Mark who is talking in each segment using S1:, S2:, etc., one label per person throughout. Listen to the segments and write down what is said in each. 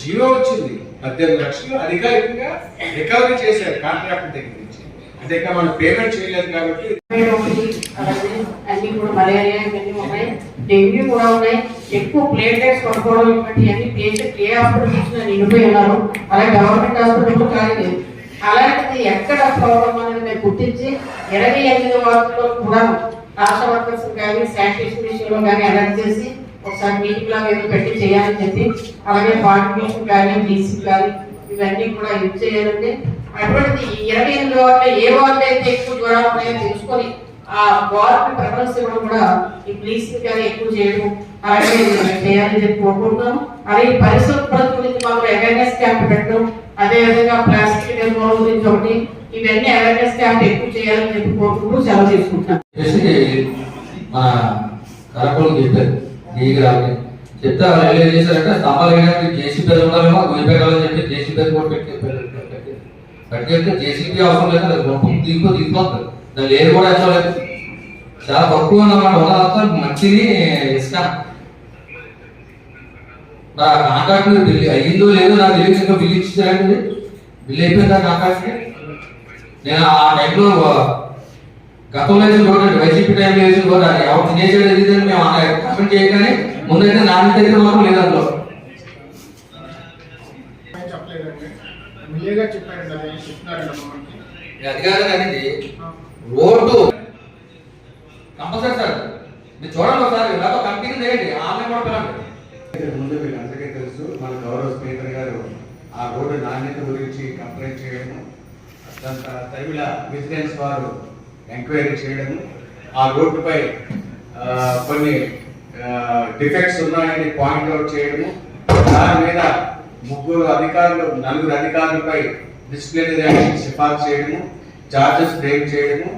S1: Zero వచ్చింది. పద్దెనిమిది లక్షలు అధికారికంగా రికవరీ చేశారు కాంట్రాక్టర్ దగ్గర నుంచి. అంటే ఇంకా మనం పేమెంట్ చేయలేదు కాబట్టి
S2: అన్ని కూడా మలేరియా ఇవన్నీ ఉన్నాయి. డెంగ్యూ కూడా ఉన్నాయి. ఎక్కువ ప్లేటెట్స్ పడుకోవడం ఇటువంటివన్నీ పేషెంట్ ఏ హాస్పిటల్ చూసినా నిండిపోయి ఉన్నారు. అలాగే గవర్నమెంట్ హాస్పిటల్ లేదు అలాంటిది ఎక్కడ ప్రాబ్లం అనేది మేము గుర్తించి ఇరవై ఎనిమిది వార్డుల్లో కూడా ఆశా వర్కర్స్ కానీ శానిటేషన్ విషయంలో కానీ అలర్ట్ చేసి ఒకసారి మీటింగ్ లాగా ఏదో పెట్టి చేయాలని చెప్పి అలాగే పార్టిషన్ కానీ డీసీ కానీ ఇవన్నీ కూడా యూజ్ చేయాలంటే అటువంటి ఇరవై ఎనిమిది వార్డులో ఏ వార్డు అయితే ఎక్కువ జ్వరాలు ఉన్నాయో తెలుసుకొని ఆ వార్డు ప్రిఫరెన్స్ ఇవ్వడం కూడా ఈ బ్లీచింగ్ కానీ ఎక్కువ చేయడం అలాగే చేయాలని చెప్పి కోరుకుంటున్నాను అలాగే ఈ గురించి మాకు అవేర్నెస్ క్యాంప్ పెట్టడం అదే విధంగా ప్లాస్టిక్ నిర్మూలన గురించి ఒకటి ఇవన్నీ అవేర్నెస్ క్యాంప్ ఎక్కువ చేయాలని చెప్పి కోరుకుంటూ సెలవు తీసుకుంటున్నాం.
S3: కరకులు చెప్పారు ఈ చెప్తే వాళ్ళు ఏం చేశారంటే స్తంభాలు వేయడానికి జేసీబీ ఉండాలేమో గురి పెట్టాలని చెప్పి జేసీబీ కూడా పెట్టి చెప్పారు జేసీబీ అవసరం లేదు అది గొప్ప దీంతో తీసుకుంటారు దాని లేదు కూడా వచ్చలేదు చాలా తక్కువ ఉన్నమాట ఉన్నదంతా మంచిది ఇసుక నా కాంట్రాక్ట్ బిల్లు అయ్యిందో లేదో నాకు తెలియదు ఇంకా బిల్లు ఇచ్చారండి బిల్ అయిపోయిందా కాంట్రాక్ట్ నేను ఆ టైంలో గతంలో వేసిన రోడ్ అండి వైసీపీ టైంలో వేసిన రోడ్ అది. ఎవరు తినేసాడు ఇది అని మేము కామెంట్ చేయగానే ముందైతే నా ఇంటి దగ్గర మాత్రం లేదు అందులో.
S4: అది?
S3: కాదు కానీ రోడ్డు కంపల్సరీ సార్ మీరు చూడండి ఒకసారి లేకపోతే కంపెనీ చేయండి ఆన్లైన్ కూడా
S1: ఇంతకు ముందు మీకు అందరికీ తెలుసు మన గౌరవ స్పీకర్ గారు ఆ రోడ్డు నాణ్యత గురించి కంప్లైంట్ చేయడము దాని తర్వాత తమిళ విజిలెన్స్ వారు ఎంక్వైరీ చేయడము. ఆ రోడ్డుపై కొన్ని డిఫెక్ట్స్ ఉన్నాయని పాయింట్ అవుట్ చేయడము. దాని మీద ముగ్గురు అధికారులు నలుగురు అధికారులపై డిసిప్లినరీ యాక్షన్ సిఫార్సు చేయడము చార్జెస్ క్లెయిమ్ చేయడము.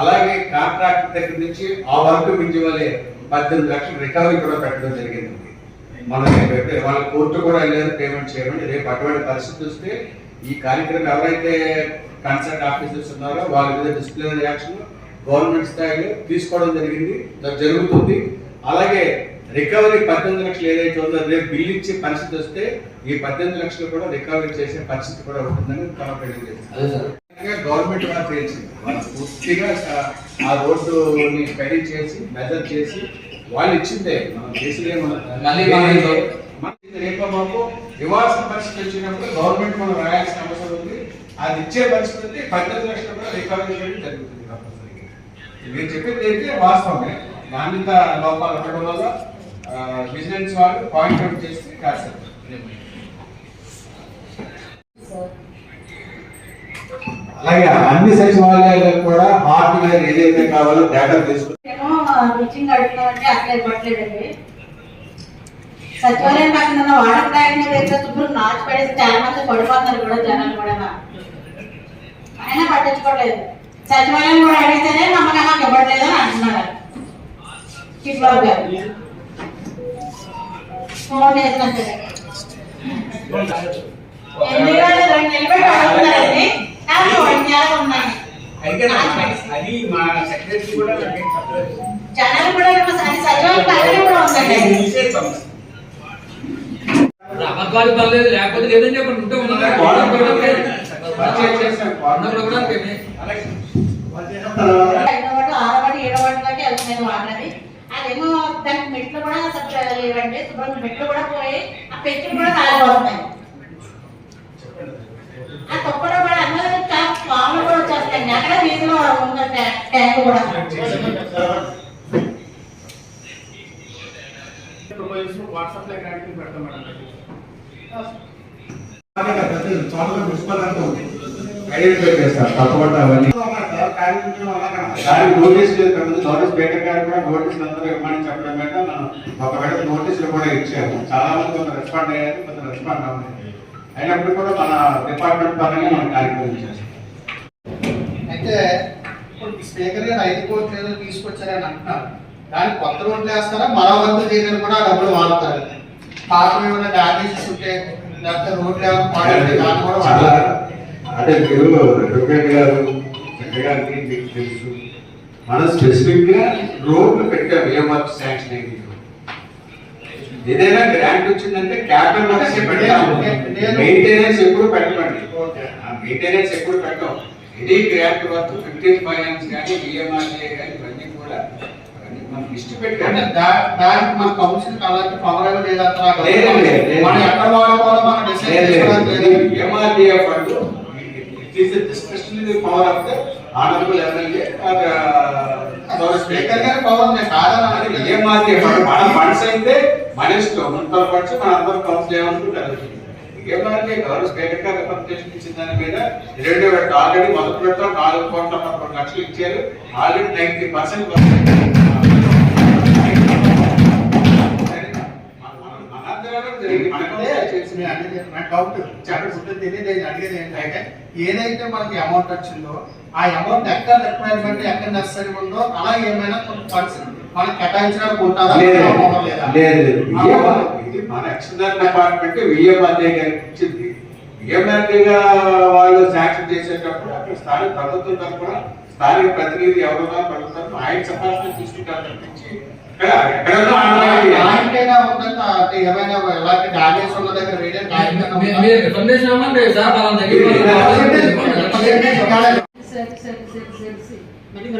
S1: అలాగే కాంట్రాక్ట్ దగ్గర నుంచి ఆ వర్క్ మించి వాళ్ళే పద్దెనిమిది లక్షలు రికవరీ కూడా పెట్టడం జరిగింది. మనం రేపు వాళ్ళ కోర్టు కూడా వెళ్ళారు పేమెంట్ చేయమని. రేపు అటువంటి పరిస్థితి వస్తే ఈ కార్యక్రమం ఎవరైతే కన్సల్ట్ ఆఫీసర్స్ ఉన్నారో వాళ్ళ మీద డిసిప్లినరీ యాక్షన్ గవర్నమెంట్ స్థాయిలో తీసుకోవడం జరిగింది. జరుగుతుంది. అలాగే రికవరీ పద్దెనిమిది లక్షలు ఏదైతే ఉందో రేపు బిల్ ఇచ్చే పరిస్థితి వస్తే ఈ పద్దెనిమిది లక్షలు కూడా రికవరీ చేసే పరిస్థితి కూడా ఉంటుందని తమ గవర్నమెంట్ వారు తెలిసింది వాళ్ళు పూర్తిగా ఆ- రోడ్డుని స్టడీ చేసి మెజర్ చేసి వాళ్ళు ఇచ్చిందే. మనం చేసిందే మనం రేపు మాకు ఇవ్వాల్సిన పరిస్థితి వచ్చినప్పుడు గవర్నమెంట్ మనం రాయాల్సిన అవసరం ఉంది. అది ఇచ్చే పరిస్థితి పద్దెనిమిది లక్షలు కూడా రికవరీ చేయడం జరుగుతుంది కంపల్సరీగా మీరు చెప్పింది అయితే వాస్తవమే. నాణ్యత లోపాలు ఉండడం వల్ల బిజినెస్ వాళ్ళు పాయింట్ అవుట్ చేసి కాస్తారు అలాగే అన్ని సచివాలయాలకు కూడా హార్డ్వేర్ ఏదైతే కావాలో డేటా తీసుకుని
S2: ఏమో సచివాలయం పక్కన వాటర్ ట్యాంక్ అయితే శుభ్రం నాచి పడేసి చాలా మంది పడిపోతున్నారు కూడా జనాలు కూడా అయినా పట్టించుకోవట్లేదు సచివాలయం కూడా అడిగితేనే నమ్మకంగా ఇవ్వట్లేదు అని అంటున్నారు. చిట్బాబు గారు. ఫోన్ చేసినా సరే. ఎందుకంటే రెండు నిలబెట్టి అడుగుతున్నారండి నాకు వైద్యాలు ఉన్నాయి.
S4: నాకేం
S2: జనాలు కూడా సచివాలయం పక్కన కూడా ఉందండి.
S3: అబద్ధాలు పర్లేదు లేకపోతే లేదని చెప్పండి ఉంటే ఉన్నదా
S2: అదేమో దానికి మెట్లు కూడా సరిగ్గా లేవండి. శుభ్రంగా మెట్లు కూడా పోయి ఆ పెట్టులు కూడా ఆ కూడా అందరూ పాములు కూడా వచ్చేస్తాయి. అక్కడ వీధిలో ఉన్న ట్యా- ట్యాంక్ కూడా.
S4: వాట్సాప్లో పెడతాం మేడం
S1: ఐడెంటిఫై చేస్తారు తప్పకుండా అవన్నీ దానికి నోటీస్ నోటీస్ గారు కూడా అందరూ ఇవ్వమని చెప్పడం మీద మనం ఒక విడత నోటీసులు కూడా ఇచ్చాము చాలా మంది కొంత రెస్పాండ్ అయ్యారు కొంత రెస్పాండ్ అవ్వలేదు అయినప్పుడు కూడా మన డిపార్ట్మెంట్ పరంగా మనం కార్యక్రమం చేస్తాం
S4: అయితే ఇప్పుడు స్పీకర్ గారు ఐదు కోట్ల ఏదో తీసుకొచ్చారని అంటున్నారు. దానికి కొత్త రోడ్లు వేస్తారా? మరో వంతు చేయడానికి కూడా డబ్బులు వాడతారు. పాత ఏమైనా డామేజెస్ ఉంటే లేకపోతే రోడ్లు ఏమైనా పాడైతే దాన్ని కూడా
S1: అంటే మీరు అడ్వకేట్ గారు గారికి మీకు తెలుసు. మనం స్పెసిఫిక్గా రోడ్లు పెట్టాం ఏ వర్క్ శాంక్షన్ అయింది ఏదైనా గ్రాంట్ వచ్చిందంటే క్యాపిటల్ వర్క్స్ పెట్టాలి
S4: నేను-
S1: మెయింటెనెన్స్ ఎప్పుడు పెట్టమండి. మెయింటెనెన్స్ ఎప్పుడు పెట్టాం. ఇది గ్రాంట్ వర్క్ ఫిఫ్టీన్ ఫైనాన్స్ కానీ ఈఎంఆర్ఏ కానీ ఇవన్నీ కూడా మనం లిస్ట్ పెట్టాము
S4: దా- దానికి మన కౌన్సిల్ అలాంటి పవర్
S1: లేదు.
S4: మనం ఎక్కడ వాడుకోవాలో మనం డిసైడ్ చేసుకోవడానికి లేదు.
S1: MRDA fund it is discussion power of the honourable MLA
S4: speaker గారి పవర్ నేను కాదని అనట్లేదు.
S1: ఎంఆర్డిఏ ఫండ్ మన ఫండ్స్ అయితే మన ఇష్టం మున్సిపల్ ఫండ్స్ మన అందరం కౌన్సిల్ ఏమనుకుంటారు స్పీకర్ గారు రిప్రజెంటేషన్ ఇచ్చిన దాని మీద రెండు వేల ఆల్రెడీ మొదటి విడత నాలుగు కోట్ల పదకొండు లక్షలు ఇచ్చారు. ఆల్రెడీ నైన్టీ పర్సెంట్
S4: నా డౌట్ చెప్పకుండా తెలియదు నేను అడిగేది ఏంటంటే ఏదైతే మనకి అమౌంట్ వచ్చిందో ఆ అమౌంట్ ఎక్కడ రిక్వైర్మెంట్ ఎక్కడ నెసరీ ఉందో అలా ఏమైనా ఫండ్స్ మనకి కేటాయించడానికి ఉంటుందా?
S1: లేదు మన ఎక్స్టర్నల్ డిపార్ట్మెంట్ విఎంఆర్ఏ గారికి ఇచ్చింది. విఎంఆర్ఏ వాళ్ళు శాంక్షన్ చేసేటప్పుడు అక్కడ స్థానిక ప్రభుత్వం తరఫున స్థానిక ప్రతినిధి ఎవరున్నా ప్రభుత్వం ఆయన చెప్పాల్సిన తీసుకుంటారు తప్పించి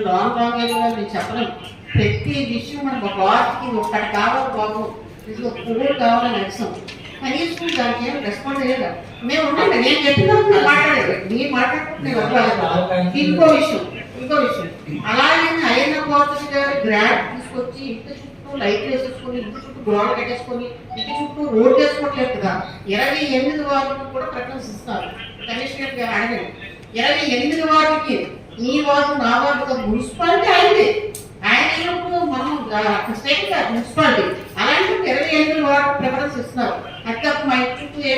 S2: లాంగ్ లాంగ్ ప్రతి విషయం మనకు ఒక వాటికి ఒక్కటి కావాలి బాబు. ఇది ఒక పువ్వులు కావాలని అడిసాం కనీసం దానికి ఏం రెస్పాండ్ అయ్యేదా మేము ఉండండి నేను చెప్పిన మాట్లాడేది మీరు నేను ఇంకో విషయం ఇంకో విషయం. అలాగే అయ్యన్న పోతుంది గారు గ్రాంట్ తీసుకొచ్చి ఇంటి చుట్టూ లైట్ వేసేసుకొని ఇంటి చుట్టూ గోడ కట్టేసుకొని ఇంటి చుట్టూ రోడ్ వేసుకోవట్లేదు కదా. ఇరవై ఎనిమిది వార్డులకు కూడా ప్రిఫరెన్స్ ఇస్తారు కమిషనర్ గారు అడగండి. ఇరవై ఎనిమిది వార్డుకి మీ వార్డు నా వార్డు మున్సిపాలిటీ ఆయనది. ఆయన మనం స్టేట్ కాదు మున్సిపాలిటీ. అలాంటి ఇరవై ఎనిమిది ప్రిఫరెన్స్ ఇస్తున్నారు అట్లా మా ఏ.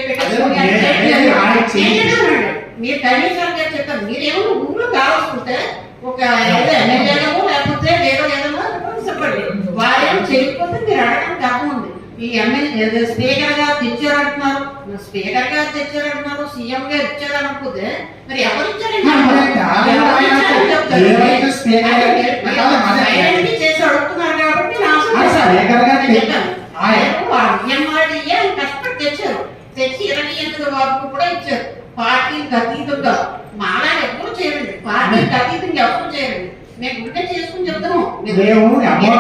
S2: మీరు కమిషనర్ గారు చెప్పారు. మీరేమో ఊళ్ళో కావాల్సుకుంటే ఒక ఏదో ఎమ్మెల్యేలో లేకపోతే వేరే ఏదైనా చెప్పండి. వారేం చేయకపోతే మీరు అర్థం ఉంది. ఈ ఎమ్మెల్యే స్పీకర్ గారు తెచ్చారంటున్నారు. స్పీకర్ గారు తెచ్చారంటున్నారు. సీఎం గారు ఇచ్చారనుకుంటే మరి ఎవరు చెప్తారు. సైలెంట్గా చేసి అడుగుతున్నారు కాబట్టి నా ఆన్సర్
S4: ఆ. స్పీకర్ గారు
S2: నేను చెప్పాను. ఎంఆర్డీఏ కష్టపడి తెచ్చారు. తెచ్చి ఇరవై ఎనిమిది వరకు కూడా ఇచ్చారు. పార్టీకి అతీతంగా మాలా ఎప్పుడు చేయరండి. పార్టీకి అతీతంగా ఎప్పుడు చేయరండి. మేము ఉంటే చేసుకుని చెప్తాము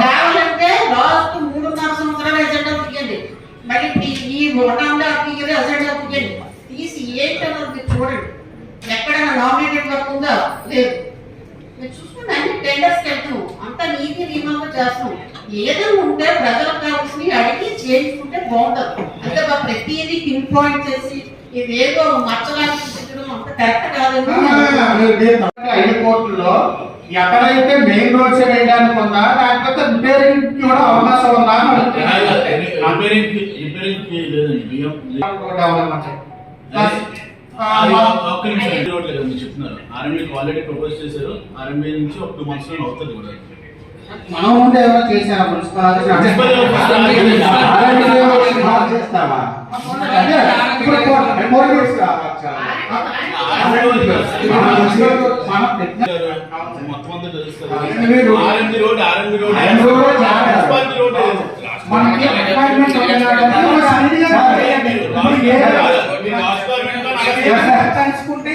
S2: కావాలంటే లాస్ట్ మూడున్నర సంవత్సరాలు ఎజెండా తీయండి. మరి ఈ ఒకటంగా తీయదు ఎజెండా తీయండి. తీసి ఏంటన్నది మీరు చూడండి. ఎక్కడైనా నామినేటెడ్ వర్క్ ఉందా? లేదు. మీరు చూసుకుని అన్ని టెండర్స్కి వెళ్తాం అంతా నీతి నియమంగా చేస్తాం ఏదైనా ఉంటే ప్రజలకు కావాల్సినవి అడిగి చేయించుకుంటే బాగుంటుంది. అంటే మా ప్రతిదీ పిన్ పాయింట్ చేసి ఇదేదో మచ్చలాగా చూపించడం అంత కరెక్ట్
S4: ఐదు కోట్లలో ఎక్కడైతే మెయిన్ రోడ్స్ వేయడానికి ఉందా లేకపోతే రిపేరింగ్ కూడా అవకాశం ఉందా
S5: ఒక్క నిమిషం కదా చెప్తున్నారు. ఆర్ఎంబీ ఆల్రెడీ ప్రపోజ్ చేశారు. ఆర్ఎంబీ నుంచి ఒక టూ మంత్స్లో అవుతుంది కూడా.
S4: మనం ముందు ఏమైనా చేశారా? మున్సిపాలిటీ
S5: మున్సిపల్
S1: చేస్తామా
S4: అదే, ఇప్పుడు ఫోర్- ఫోర్ ఇయర్స్ రా. మన పెట్టిన-
S5: మొత్తం అంతా తెలుస్తుంది.
S4: RMB road.
S5: RMB road. RMB road
S4: RMB road. చాలా.
S5: Municipality road.
S4: మనకి అపాయింట్మెంట్ తెలుసుకుంటే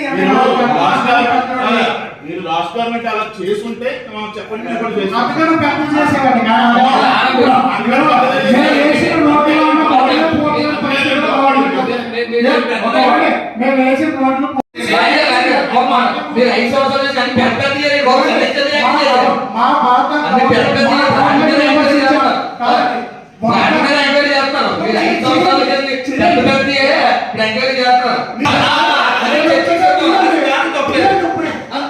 S5: మీరు రాష్ట్ర మీరు గవర్నమెంట్ అలా చేసుంటే మాకు చెప్పండి మేము కూడా చేస్తాం
S4: అందుకని పెద్ద చేసేవాడిని కాదు. మేము వేసిన రోడ్లు ఉన్న పోటీలు, పోటీలు, పరిస్థితులు వాడు. ఒకవేళ మేము వేసిన రోడ్లు
S3: మీరు ఐదు సంవత్సరాల నుంచి అన్ని పెద్ద పెద్ద చేయాలి, గవర్నమెంట్ పెద్ద పెద్ద చేయాలి.
S4: మా పాత
S3: అన్ని పెద్ద పెద్ద
S4: మా
S3: అన్ని మీద ఎంక్వైరీ చేస్తున్నారు.
S4: కాదు.
S3: వాటి మీద ఎంక్వైరీ చేస్తున్నారు. మీరు ఐదు సంవత్సరాల నుంచి పెద్ద పెద్దయే ఇప్పుడు ఎంక్వైరీ చేస్తున్నారు. అదే చర్చించారు. దానికి తప్పులేదు.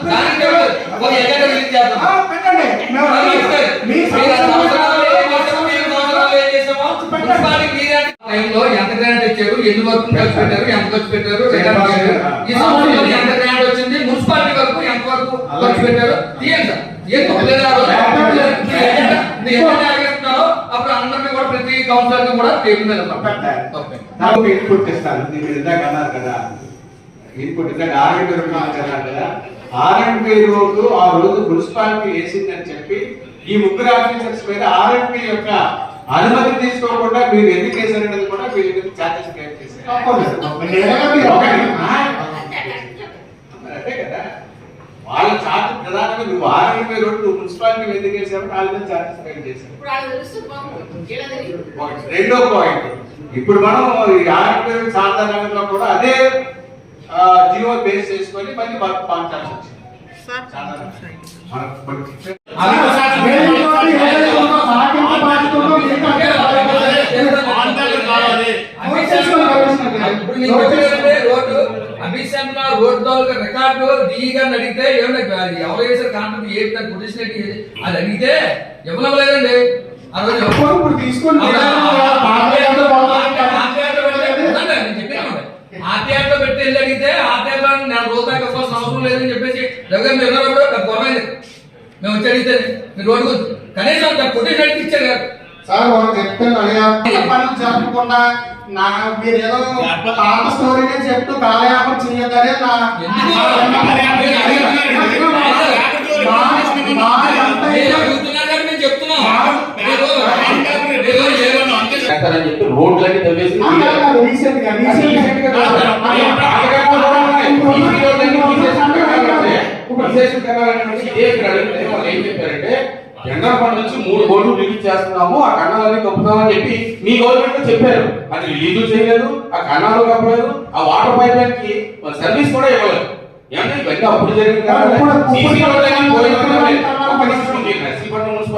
S3: దానికి తప్పులేదు. ఒక ఎజెండా రిలీజ్ చేద్దాం.
S4: ఆ, పెట్టండి. మేము
S3: అలా ఇస్తారు.
S4: మీ
S3: మీరు ఆ సంవత్సరాలు
S4: సంవత్సరాలు
S3: ఏం చేసామో, ఈ సంవత్సరాలు ఏం చేసామో, మున్సిపాలిటీకి మీరే టైంలో ఎంత గ్రాంట్ ఇచ్చారు ఎన్ని వరకు ఖర్చు పెట్టారు ఎంత ఖర్చు పెట్టారు. ఈ సంవత్సరంలో ఎంత గ్రాంట్ వచ్చింది మున్సిపాలిటీ వరకు ఎంత వరకు ఖర్చు పెట్టారు తీయండి. ఏం అప్పుడు అందరినీ కూడా ప్రతి కౌన్సిలర్ కూడా టేబుల్ మీద
S1: నాకు ఇన్పుట్ ఇస్తాను. మీరు ఇందాక అన్నారు కదా. ఇన్పుట్ ఇందాక ఆర్ఎంపీ రోడ్డు అన్నారు కదా. ఆర్ఎంపీ రోడ్డు ఆ రోజు మున్సిపాలిటీ వేసిందని చెప్పి ఈ ముగ్గురు ఆఫీసర్స్ మీద యొక్క అనుమతి తీసుకోకుండా మీరు ఎందుకు వేసారనేది కూడా మీద ఛార్జెస్ వాళ్ళ ఛార్జ్ ప్రధానంగా నువ్వు రోడ్డు నువ్వు మున్సిపాలిటీ ఎందుకు వాళ్ళ మీద ఒకటి. రెండో పాయింట్. ఇప్పుడు మనం ఈ ఆర్ఎంపై సాధారణంగా కూడా అదే జియో బేస్ చేసుకొని మళ్ళీ వర్క్ వచ్చింది. మనకు కొన్ని
S4: దేనితోటి ఏదైతే ఉందో సాగింపు బాధ్యత ఉందో మీకు అంతే బాధ్యత.
S5: ఆందోళన కావాలి
S3: ఇప్పుడు నీకు వచ్చేదంటే రోడ్డు రోడ్ రికార్డు గారిని అడిగితే ఏమన్నా ఎవరు వేసారు కాంట్రాక్ట్ దాని పొజిషన్ ఏంటి? అది అడిగితే ఆ రోజు
S4: ఇప్పుడు తీసుకొని
S3: పెట్టి వెళ్ళి అడిగితే ఆర్టీఆర్లో నేను రోజు దాకా ఇవ్వాల్సిన అవసరం లేదని చెప్పేసి దగ్గర మీరు ఉన్నప్పుడు నాకు గొడవైంది మేము వచ్చి అడిగితే మీరు రోడ్డు గురించి కనీసం పొజిషన్ అడిగి ఇచ్చారు కదా
S4: సార్ వాళ్ళు చెప్తాను అడిగా పనులు జరపకుండా నా మీరు ఏదో పాత స్టోరీనే చెప్తూ కాలయాపన చేయొద్దనే నా
S6: చెప్పి రోడ్లన్నీ తవ్వేసి
S4: రీసెంట్గా రీసెంట్గా
S6: ఏం చెప్పారంటే జనరల్ ఫండ్ నుంచి మూడు కోట్లు రిలీజ్ చేస్తున్నాము ఆ కన్నాలని కప్పుతామని చెప్పి మీ గవర్నమెంట్ చెప్పారు. అది రిలీజ్ చేయలేదు ఆ కన్నాలు కప్పలేదు ఆ వాటర్ పైప్ లైన్కి సర్వీస్ కూడా ఇవ్వలేదు. ఏమంటే ఇవన్నీ అప్పుడు జరిగింది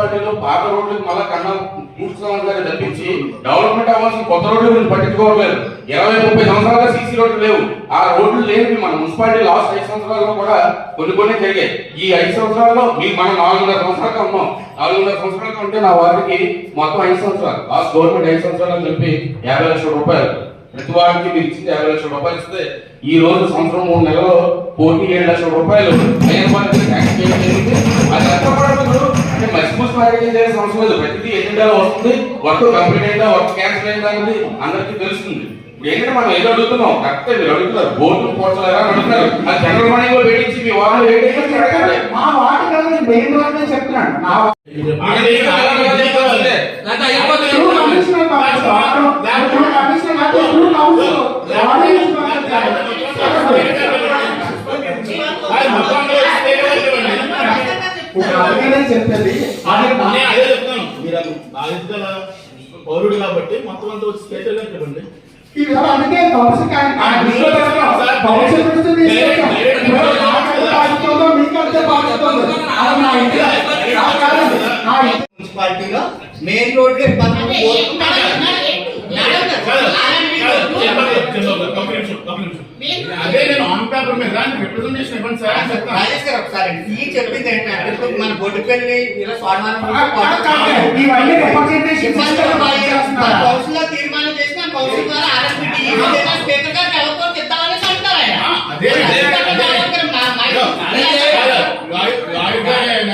S6: మున్సిపాలిటీలో పాత రోడ్లకు మళ్ళా కన్నా పూడ్చుకోవాలి తప్పించి డెవలప్మెంట్ అవ్వాల్సిన కొత్త రోడ్లు గురించి పట్టించుకోవట్లేదు. ఇరవై ముప్పై సంవత్సరాలుగా సీసీ రోడ్లు లేవు. ఆ రోడ్లు లేని మన మున్సిపాలిటీ లాస్ట్ ఐదు సంవత్సరాల్లో కూడా కొన్ని కొన్ని జరిగాయి. ఈ ఐదు సంవత్సరాల్లో మీ మనం నాలుగున్నర సంవత్సరాలుగా ఉన్నాం. నాలుగున్నర సంవత్సరాలుగా ఉంటే నా వారికి మొత్తం ఐదు సంవత్సరాలు. లాస్ట్ గవర్నమెంట్ ఐదు సంవత్సరాలు కలిపి యాభై లక్షల రూపాయలు. ప్రతి వారికి మీరు ఇచ్చింది యాభై లక్షల రూపాయలు ఇస్తే ఈ రోజు సంవత్సరం మూడు నెలలో కోటి ఏడు లక్షల రూపాయలు. అయిన వారికి అంటే మసిపూసి మార్కెటింగ్ చేసే అవసరం లేదు. ప్రతిదీ ఎజెండాలో వస్తుంది. వర్క్ కంప్లీట్ అయిందా వర్క్ క్యాన్సిల్ అయిందా అనేది అందరికీ తెలుస్తుంది. ఇప్పుడు ఏంటంటే మనం ఏదో అడుగుతున్నాం. కరెక్ట్ మీరు అడుగుతున్నారు. బోర్డు పోర్చలేరా అడుగుతున్నారు. అది జనరల్ మనీ కూడా పెట్టించి మీ వాళ్ళు అడగాలి.
S4: మా వాటి కాదు మెయిన్ రోడ్ చెప్తున్నాను. నా చెప్పేది. అది నా-
S5: నేను అదే చెప్తాను మీరు అది బాధితుల పౌరుడు కాబట్టి మొత్తం అంతా వచ్చి స్టేట్ చెప్పండి.
S4: అందుకే
S7: మున్సిపాలిటీలో మెయిన్ రోడ్కి పక్కన
S2: అంటే
S7: పోర్టు
S2: ఏంటి? మేడం గారు,
S5: కాదు,
S2: ఆర్ఎండ్బి
S5: కాదు,
S2: రోడ్డు.
S5: చెప్పండి, చెప్పండి, ఒక నిమిషం, ఒక నిమిషం. అదే నేను ఆన్ పేపర్ మీద రిప్రజెంటేషన్ ఇవ్వండి సార్ అని చెప్తాను
S7: రాజేష్ గారు ఒకసారి ఈ చెప్పింది ఏంటంటే ఇప్పుడు మన బొడ్డుపల్లి ఇలా స్వామివారం
S4: ఆ, కాదు, కాదు. ఇవన్నీ రిప్రజెంటేషన్ చేస్తున్నారు.
S7: కౌన్సిల్లో తీర్మానం చేసి మన కౌన్సిల్ ద్వారా ఆర్ఎస్పీ స్పీకర్ గారికి ఎవరితో చెప్తామని అంటారు ఆయన
S5: ఆ, అదే, అదే, అదే. కాదు, లాయర్- లాయర్ గారే ఆయన.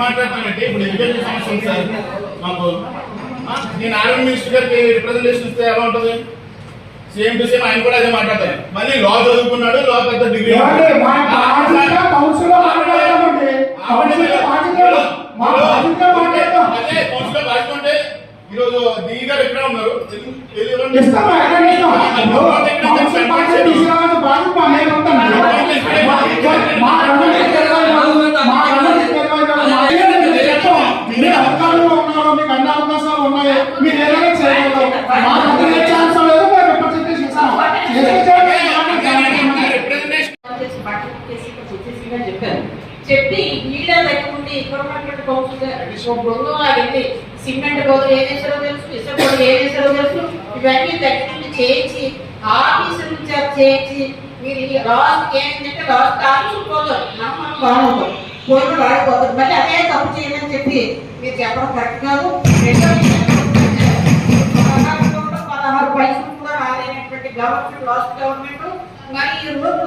S5: మాట్లాడుతున్నానంటే ఇప్పుడు ఎడ్యుకేషన్ సమస్య ఉంది సార్ మాకు నేను ఆర్మీ మినిస్టర్ గారికి రిప్రజెంటేషన్ ఇస్తే ఎలా ఉంటుంది సేమ్ టు సేమ్ ఆయన కూడా అదే మాట్లాడతారు మళ్ళీ లా చదువుకున్నాడు లా పెద్ద డిగ్రీ
S4: ఏమండి, మన బాధ్యత కౌన్సిల్లో మాట్లాడదామండి కౌన్సిల్లో బాధ్యత మా బాధ్యత మాట్లాడదాం
S5: అదే కౌన్సిలర్ బాధ్యత ఉంటే ఈరోజు డి గారు ఎక్కడ ఉన్నారు.
S4: ఇస్తాం ఎక్కడ ఇస్తాం బాధ్యత తీసుకురావాల్సిన బాధ్యత మీద ఉందండి మా తెలియదు, మా చెప్పం. మీరు అధికారంలో ఉన్నారు మీకు అన్ని అవకాశాలు ఉన్నాయి మీరు ఏదైనా చేయగలరు మా దగ్గర ఏ ఛాన్స్ లేదు మేము రిప్రజెంటేషన్ ఇస్తాం చేస్తే చేయండి, మాట్లాడండి.
S5: రిప్రజెంటేషన్
S2: చేసి బట్టలు చేసి ఇక్కడ చెప్పేసి చెప్పారు చెప్పి వీళ్ళ దగ్గర ఉండి ఇక్కడ ఉన్నటువంటి కౌన్సిల్ బృందం వెళ్ళి సిమెంట్ బదులు ఏం చేశారో తెలుసు? ఇసుక బదులు ఏం చేశారో తెలుసు? ఇవన్నీ తగ్గించి చేయించి ఆఫీసులు చేయించి మీరు ఈ లాస్ట్ ఏంటంటే లాస్ట్ ఆఫీసు పోదు మనం మనం బాగుంటాం పోయి వాడిపోతారు మళ్ళీ అదే తప్పు చేయమని చెప్పి మీరు చెప్పడం కరెక్ట్ కాదు. పదహారు పదహారు పైసలు కూడా రాలేనటువంటి గవర్నమెంట్ లాస్ట్ గవర్నమెంట్ మరి ఈ రోజు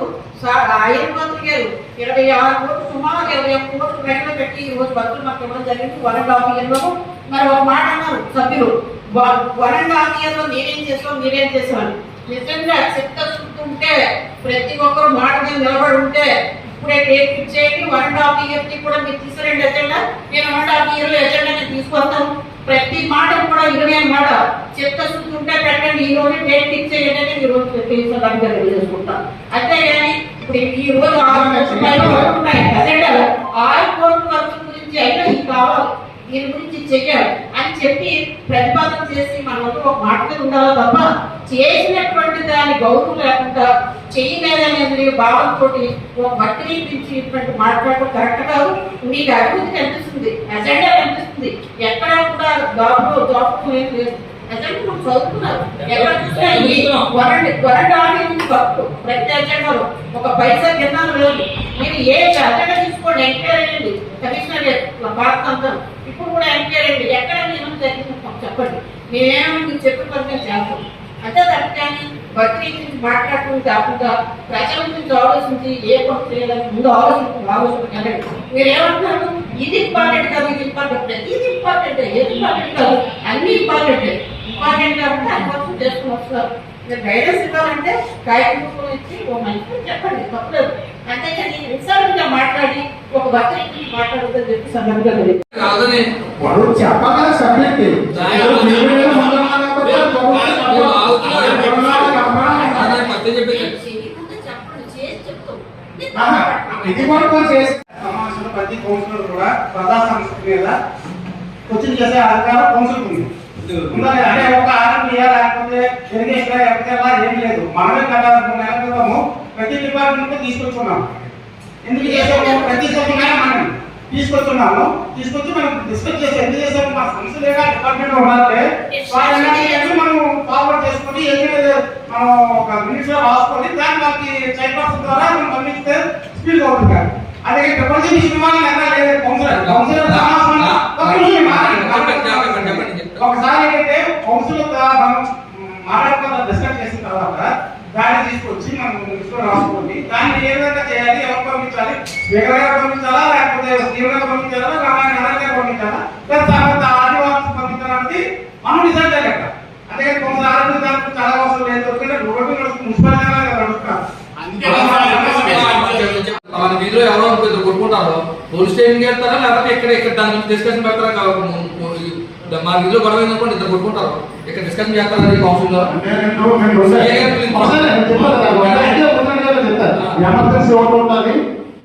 S2: ఆయన మంత్రి గారు ఇరవై ఆరు కోట్లు సుమారు ఇరవై ఒక్క కోట్లు వెంటనే పెట్టి ఈ రోజు భక్తులు మాకు ఇవ్వడం జరిగింది. వన్ ఆఫీయర్లో మరి ఒక మాట అన్నారు సభ్యులు. వన్ ఆఫీయర్లో నేనేం చేసాం మీరేం చేసామని నిజంగా చిత్త చిత్తశుద్ధి ప్రతి ఒక్కరు మాట మీద నిలబడి ఉంటే ఇప్పుడే డేట్ ఫిక్స్ చేయండి వన్ అండ్ హాఫ్ ఇయర్కి కూడా మీరు తీసుకురండి ఎజెండా నేను one and half year agenda నేను తీసుకొస్తాను. ప్రతి మాట కూడా ఇరవై మాట చిత్తశుద్ధి ఉంటే పెట్టండి ఈ రోజు డేట్ ఫిక్స్ చేయండి ఈ రోజు తీసుకురావడానికి తెలియజేసుకుంటాం. అంతేగాని ఇప్పుడు ఈ రోజు ఆరు కోట్ల పైన ఆరు కోట్ల గురించి అయినా ఇది కావాలి. దీని గురించి చెయ్యాలి. అని చెప్పి ప్రతిపాదన చేసి మన ఒక మాట ఉండాలి తప్ప చేసినటువంటి దాని గౌరవం లేకుండా చేయలేదనేది భావంతో ఒక మట్టిని పిలిచి ఇటువంటి మాట్లాడటం కరెక్ట్ కాదు. మీకు అభివృద్ధి కనిపిస్తుంది అజెండా కనిపిస్తుంది ఎక్కడ కూడా దాపులో దాపు ఏం లేదు. అజెండా ఒక పైసా కింద లేదు మీరు ఏ అజెండా తీసుకోండి ఎంక్వైర్ అయ్యండి కమిషనర్ భారత అంతా ఇప్పుడు కూడా ఎంక్వైర్ అయ్యండి ఎక్కడ నేను చెప్పండి. మేమేమో మీకు చెప్పిన పని మేము చేస్తాం అంతే తప్ప కానీ బర్త్డే గురించి మాట్లాడుకుని కాకుండా ప్రజల గురించి ఆలోచించి ఏ పని చేయాలని ముందు ఆలోచించి ఆలోచించండి మీరు ఏమంటున్నారు ఇది ఇంపార్టెంట్ కాదు ఇది ఇంపార్టెంట్ ప్రతిది ఇంపార్టెంట్ ఏది ఇంపార్టెంట్ కాదు అన్ని ఇంపార్టెంట్ ఇంపార్టెంట్ కాబట్టి అందుకోసం చేసుకుని వస్తున్నారు మీరు గైడెన్స్ ఇవ్వాలంటే కార్యక్రమం ఇచ్చి ఓ మంచి చెప్పండి తప్పలేదు అంతేకాని ఇన్సల్ట్గా మాట్లాడి ఒక గురించి మాట్లాడుతుందని చెప్పి సందర్భంగా తెలియదు
S3: కాదని
S8: వాడు చెప్పగా సబ్జెక్ట్ ఇది కొంచెం చేసి. సమావేశంలో ప్రతి కౌన్సిలర్ కూడా ప్రజా సంస్థ మీద క్వశ్చన్ చేసే అధికారం కౌన్సిల్ ఉంది. ఉందా లేదా? అంటే ఒక ఆర్ఎంపీఆ లేకపోతే ఇరిగేషన్ ఎఫ్టీఆర్ ఏం లేదు మనమే కదా నెలల క్రితము ప్రతి డిపార్ట్మెంట్ తీసుకొచ్చున్నాం ఎందుకు చేసాము ప్రతి మనం తీసుకొచ్చున్నాము తీసుకొచ్చి మనం డిస్కస్ చేసి ఎందుకు చేసాము మా లేదా డిపార్ట్మెంట్ ఉండాలంటే వాళ్ళని మనం ఫార్వర్డ్ చేసుకొని ఏమి మనం ఒక మినిట్స్లో రాసుకొని దాన్ని వాళ్ళకి చైర్పర్సన్ ద్వారా మనం పంపిస్తే స్పీడ్ అవుతుంది. అదే లేదా లేదు కౌన్సిలర్ కౌన్సిలర్ మాట్లాడండి. ఒకసారి ఏంటంటే కౌన్సిల్ మనం మాట్లాడుకున్న డిస్కస్ చేసిన తర్వాత దాన్ని తీసుకొచ్చి మనం లిస్ట్లో రాసుకోండి. దాన్ని ఏ విధంగా చేయాలి ఎవరు పంపించాలి? స్పీకర్ గారు పంపించాలా లేకపోతే గారు పంపించాలా రామాయణ గారు పంపించాలా? లేదా తర్వాత ఆదివాసి పంపించాలంటే మనం డిసైడ్ అదే కొంత ఆరోగ్య దానికి చాలా అవసరం లేదు. రోడ్డు
S5: కదా
S3: మన వీధిలో ఎవరో కొట్టుకుంటారో. పోలీస్ స్టేషన్కి వెళ్తారా లేకపోతే ఇక్కడ ఇక్కడ దాని గురించి డిస్కషన్ పెడతారా మా వీధిలో గొడవ అయిందనుకోండి ఇద్దరు కొట్టుకుంటారు ఇక్కడ డిస్కషన్ చేస్తారా కౌన్సిల్లో
S4: ఎమర్జెన్సీ ఒకటి ఉంటుంది